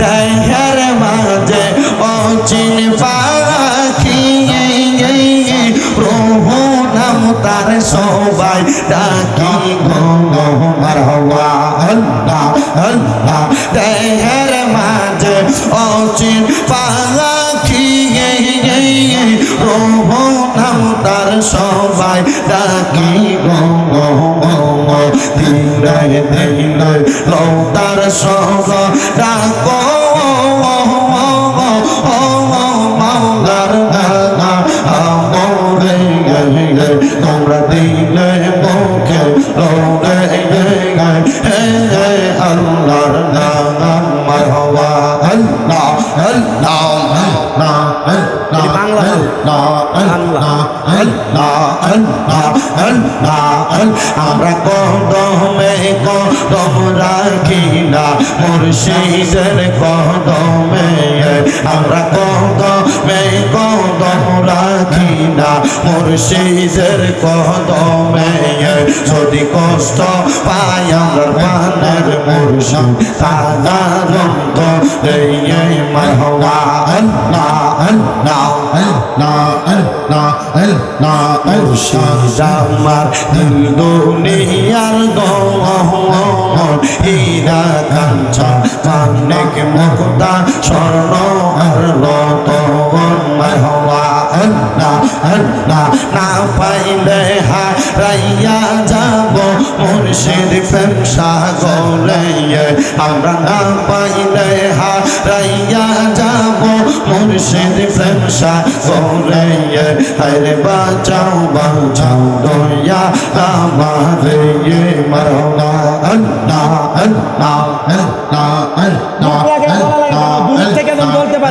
দেহের মাঝে অচিন পাখি প্রভু নাম তার সবাই ডাকি গো মারহবা আল্লাহ আল্লাহ দেহের মাঝে অচিন পাখি প্রভু নাম তার সবাই ডাকি গো দিলে দিলে লও তার সব ডাকো। আমরা কদমে কদম রাখি না মুর্শিদের কদমে। আমরা রাখি না মুর্শিদের কদমে যদি কষ্ট পাই আমরা পানের মুর্শিদ তারা রঙ্গ এই মারহবা আল্লাহ আল্লাহ আল্লাহ আল্লাহ আল্লাহ মুর্শিদ আমার দিল দুনিয়ার গহন হীরা কাঞ্চন মানিক মুক্তা, স্বর্ণ আর রতন আল্লাহ আল্লাহ না পাইলে হারাইয়া যাব। মুর্শিদ প্রেম সাগরে আমরা না পাইলে হারাইয়া যাব। মুর্শিদ প্রেম সাগরে হরে বাঁচাও বাঁচাও দয়া আমারে। মরহবা আল্লাহ আল্লাহ আল্লাহ আল্লাহ মুখে আগে বলা লাগবে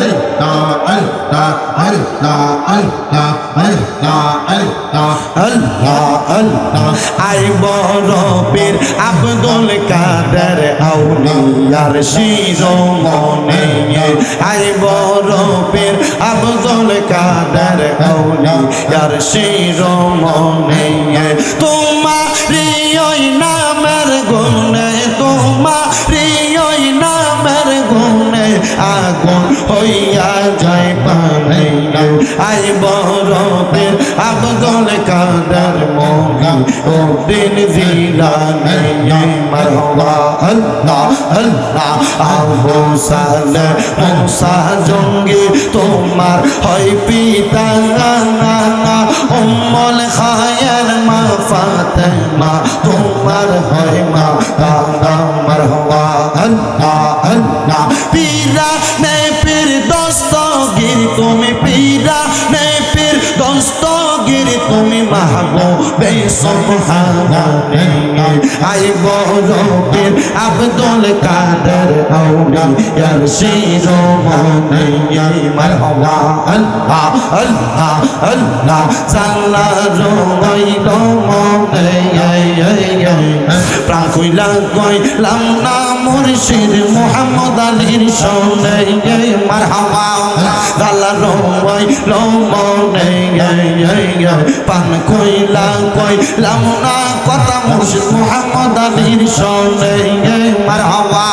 না, আই বড় পীর আব্দুল কাদের আউলিয়ার শিরোমণি। আই বড় পীর আব্দুল কাদের আউলিয়ার শিরোমণি। তোমারি ওই নামের গুণে তোমারি ওই নামের গুণে আগুন হইয়া যায় পানে। আই বরফের আবদল কাদের মনি ও দিন জিলানি মারহবা আল্লাহ আল্লাহ, আবু সালে মুসা জঙ্গি, তোমার হয় পিতা উম্মল খায়ের মা ফাতেমা, তোমার হয় মা, দাদা, মারহবা আল্লাহ আল্লাহ তুমি মাহবুবে সুবহানাল্লাহ আই বড় পীর আব্দুল কাদের আউলিয়ার শিরোমণি মারহাবা আল্লাহ আল্লাহ আল্লাহ জাল্লা রইল মনে প্রাণ কইলা না মুর্শিদ মোহাম্মদ আলীর সনে মারহাবা জাল্লা রইল মনে পান কইলা কইলাম না কথা মুর্শিদ মোহাম্মদ আলীর সনে মারহাবা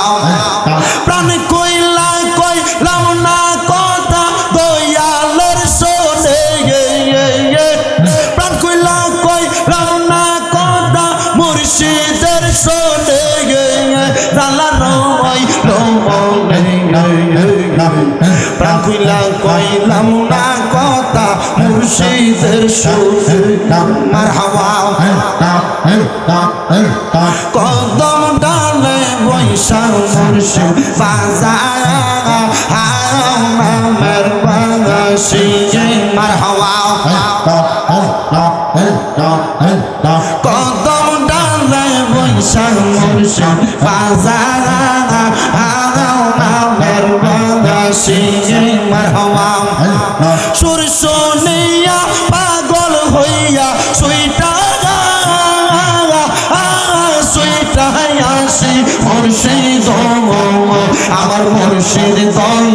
কইলা কইলাম না কথা মুর্শিদের সোনে মার হাওয়া কদম ডালে বৈশা মুর্শিদ বাজার নামের বাগাসি মার হাওয়া কদম ডালে বৈশা মুর্শিদ বাজার নামের বাগাসি আমার মুর্শিদ দয়া